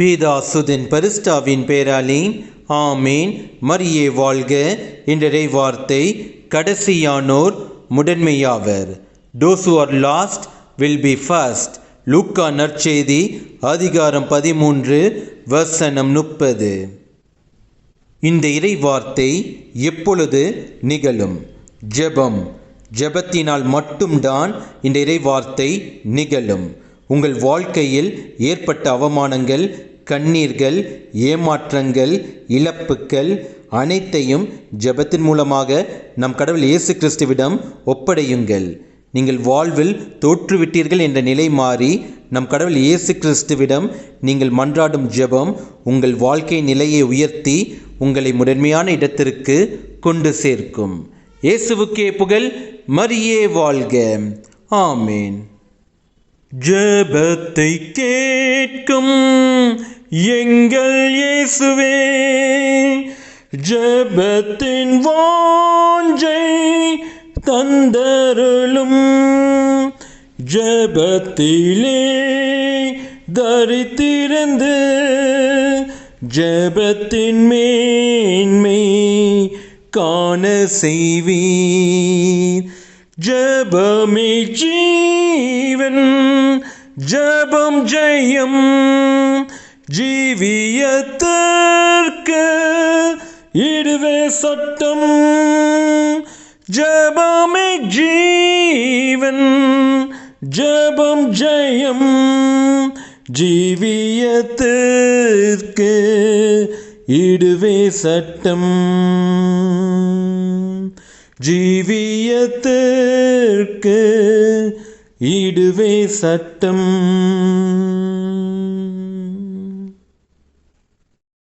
பீதாசுதன் பரிஸ்டாவின் பேராலே ஆமேன். மரியே வாழ்க. என்ற வார்த்தை கடைசியானோர் முதன்மையாவர். Those are last will be first லூக்கா நற்செய்தி அதிகாரம் பதிமூன்று வசனம் முப்பது. இந்த இறை வார்த்தை எப்பொழுது நிகழும்? ஜெபம். ஜெபத்தினால் மட்டும்தான் இந்த இறை வார்த்தை நிகழும். உங்கள் வாழ்க்கையில் ஏற்பட்ட அவமானங்கள் கண்ணீர்கள் ஏமாற்றங்கள் இழப்புக்கள் அனைத்தையும் ஜெபத்தின் மூலமாக நம் கடவுள் இயேசு கிறிஸ்துவிடம் ஒப்படையுங்கள். நீங்கள் வாழ்வில் தோற்றுவிட்டீர்கள் என்ற நிலை மாறி நம் கடவுள் இயேசு கிறிஸ்துவிடம் நீங்கள் மன்றாடும் ஜெபம் உங்கள் வாழ்க்கை நிலையை உயர்த்தி உங்களை முதன்மையான இடத்திற்கு கொண்டு சேர்க்கும். இயேசுவுக்கே புகழ் மரியே வாழ்க. ஆமேன். ஜபத்தை கேட்கும் எங்கள் இயேசுவே. ஜபத்தின் வாஞ்சை தந்தருளும். ஜபத்திலே தரித்திருந்து ஜபத்தின் மேன்மை காண செய்வீர். ஜபமே ஜீவன் ஜபம் ஜெயம். ஜீவியத்திற்கு இடுவே சட்டம். ஜபமே ஜீவன் ஜபம் ஜெயம். ஜீவியத்திற்கு இடுவே சட்டம். ஜீவியத்திற்கு இடுவே சட்டம்.